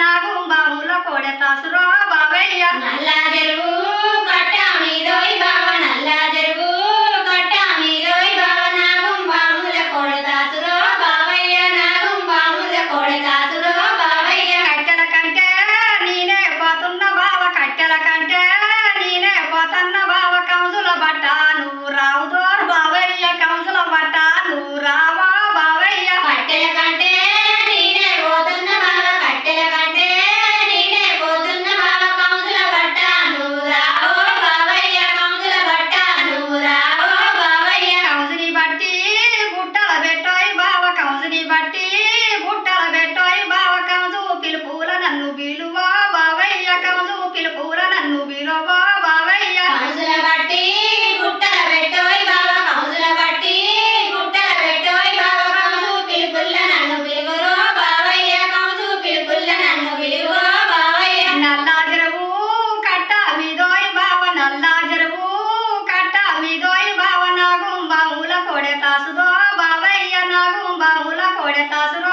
నాగుంబముల కొడతాసురా బావయ్య నల్లాగే బాముల కొడె తాసుదో